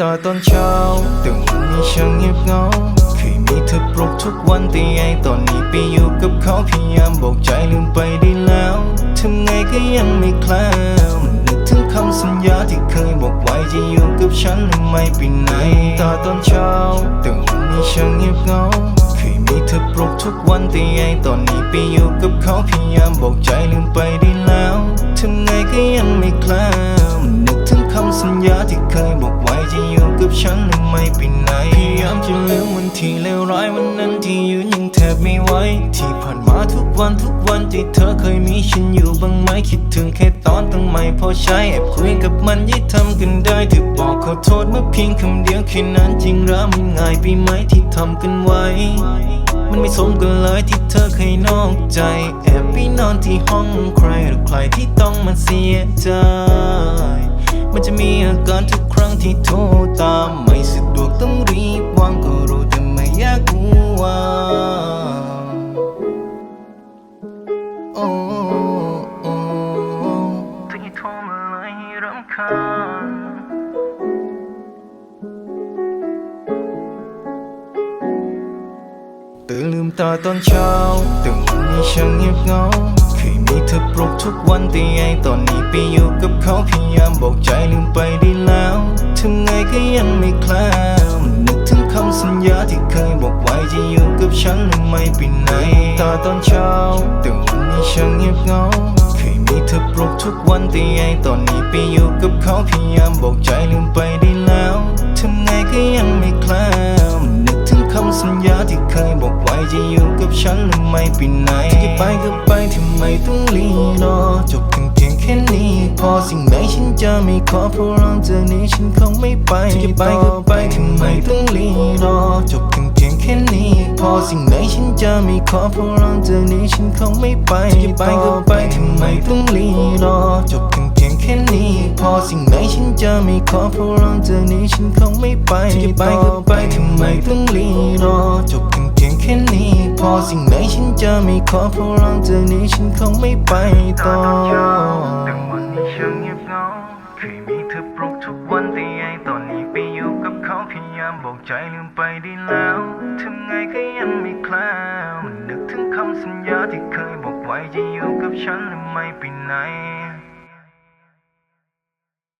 ตาตอนเช้าแต่วันนี้ช่างเงียบเหงาเคยมีเธอปลุกทุกวันแต่ไอตอนนี้ไปอยู่กับเขาพยายามบอกใจลืมไปได้แล้วทำไงก็ยังไม่แคล้วนึกถึงคำสัญญาที่เคยบอกไว้จะอยู่กับฉันและไม่ไปไหนตาตอนเช้าแต่วันนี้ช่างเงียบเหงาเคยมีเธอปลุกทุกวันแต่ไอตอนนี้ไปอยู่กับเขาพยายามบอกใจลืมไปได้แล้วทำไงก็ยังไม่แคล้ว สัญญาที่เคยบอกไว้จะอยู่กับฉันและไม่ไปไหนพยายามจะลืมวันที่เลวร้ายวันนั้นที่ยืนยังแทบไม่ไหวที่ผ่านมาทุกวันทุกวันที่เธอเคยมีฉันอยู่บ้างไหมคิดถึงแค่ตอนตั้งไม่พอใช้แอบคุยกับมันยิ่ทำกันได้เธอบอกขอโทษเมื่อเพียงคำเดียวแค่นั้นจริงหรือมันง่ายไปไหมที่ทำกันไว้มันไม่สมกันเลยที่เธอเคยนอกใจ แอบไปนอนที่ห้องใครหรือใครที่ต้องมาเสียใจ จะมีอาการทุกครั้งที่โทรตาม ไม่สะดวกต้องรีบวางก็รู้แต่ไม่อยากรู้ว่าโอโอ้ถึงโทรมาเลยรำคาญตื่นลืมตาตอนเช้าแต่วันนี้ช่างเงียบเหงา เคยมีเธอปลุกทุกวันแต่ไอตอนนี้ไปอยู่กับเขาพยายามบอกใจลืมไปได้แล้วทำไงก็ยังไม่แคล้วนึกถึงคำสัญญาที่เคยบอกไว้จะอยู่กับฉันและไม่ไปไหนตาตอนเช้าแต่วันนี้ช่างเงียบเงาเคยมีเธอปลุกทุกวันแต่ไอตอนนี้ไปอยู่กับเขาพยายามบอกใจลืมไปได้แล้วทำไงก็ยังไม่แคล้ว จะอยู่กับฉันและไม่ไปไหนที่ไปก็ไปทำไมต้องรีรอ จบกันเพียงแค่นี้ พอสิ่งไหนฉันจะไม่ขอเพราะหลังจากนี้ฉันคงไม่ไปที่ไปก็ไปทำไมต้องรีรอ จบกันเพียงแค่นี้ พอสิ่งไหนฉันจะไม่ขอเพราะหลังจากนี้ฉันคงไม่ไปที่ไปก็ไปทำไมต้องรีรอ จบกันเพียงแค่นี้ พอสิ่งไหนฉันจะไม่ขอเพราะหลังจากนี้ฉันคงไม่ไปที่ไปก็ไปทำไมต้องรีรอ จบกัน แค่นี้พอสิ่งไหนฉันจะไม่ขอเพราะหลังจากนี้ฉันคงไม่ไปต่อแต่วันนี้ช่างเงียบเหงาเคยมีเธอปลุกทุกวันแต่ไอตอนนี้ไปอยู่กับเขาพยายามบอกใจลืมไปได้แล้วทำไงก็ยังไม่แคล้วนึกถึงคำสัญญาที่เคยบอกไว้จะอยู่กับฉันและไม่ไปไหน